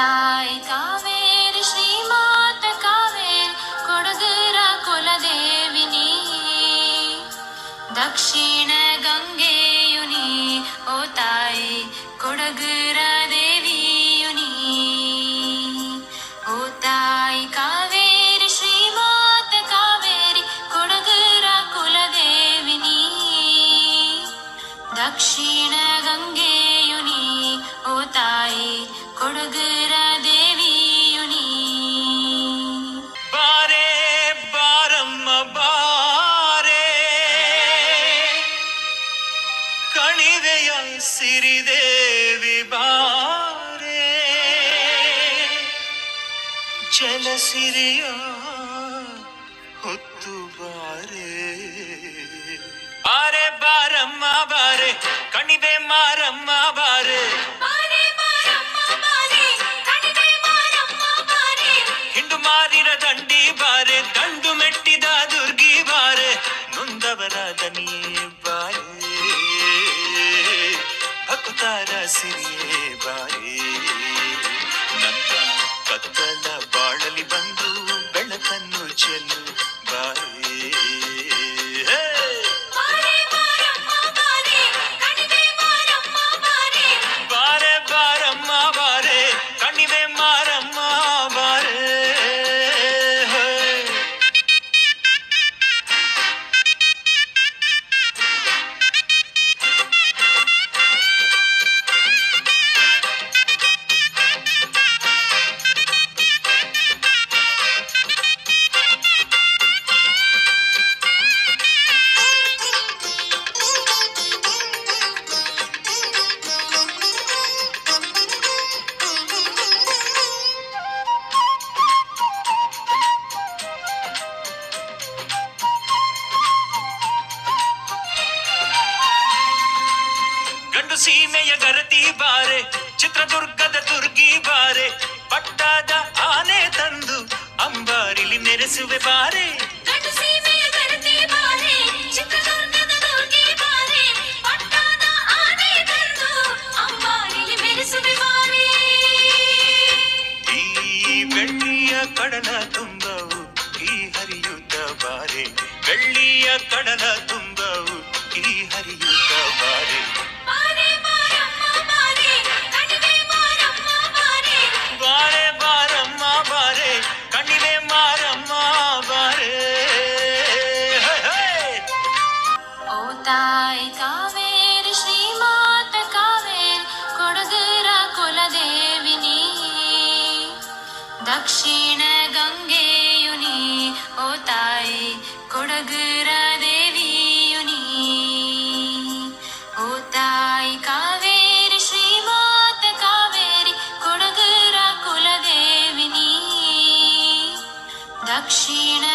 தாய் காவேர் ஸ்ரீமாத காவேர் கொடுகிற குலதேவி நீ தக்ஷிண கங்கேயுனி ஓ தாய் கொடுகிற தேவியுனி ஓ தாய் காவேரி ஸ்ரீமாத காவேரி கொடுகிற குலதேவி நீ தக்ஷிண கங்கே ತಾಯಿ ಕೊಡಗುರ ದೇವಿಯುನಿ ಬಾರೆ ಬಾರಮ್ಮ ಬಾರೆ ಕಣಿವೆಯ ಸಿರಿದೇವಿ ಬಾರೆ ಜಲಸಿರಿಯ ಹೊತ್ತು ಬಾರೆ ಬಾರೆ ಬಾರಮ್ಮ ಬಾರೆ ಕಣಿವೆ ಮಾರಮ್ಮ ಬಾರೆ ಮಾರಿನ ದಂಡಿ ಬಾರೆ ದಂಡು ಮೆಟ್ಟಿದ ದುರ್ಗಿ ಬಾರೆ ನೊಂದವರ ದನಿಯೇ ಬಾರೆ ಭಕ್ತಾರ ಸಿರಿಯೇ ಬಾರೆ. ಸೀಮೆಯ ಗರತಿ ಬಾರೆ ಚಿತ್ರದುರ್ಗದ ದುರ್ಗಿ ಬಾರೆ ಪಟ್ಟಾದ ಆನೆ ತಂದು ಅಂಬಾರಿಲಿ ನೆರೆಸುವೆ ಬಾರೆ. ಈ ಬೆಳ್ಳಿಯ ಕಡಲ ತುಂಬವು ಈ ಹರಿಯುತ್ತ ಬಾರೆ. ಬೆಳ್ಳಿಯ ಕಡಲ ತುಂಬವು ಈ ಹರಿಯುತ್ತ ಬಾರೆ. दक्षिण गङ्गेयुनि ओताय कोडगुर देवीयुनि ओताय कावेरि श्रीमात कावेरि कोडगुर कुलदेविनी दक्षिण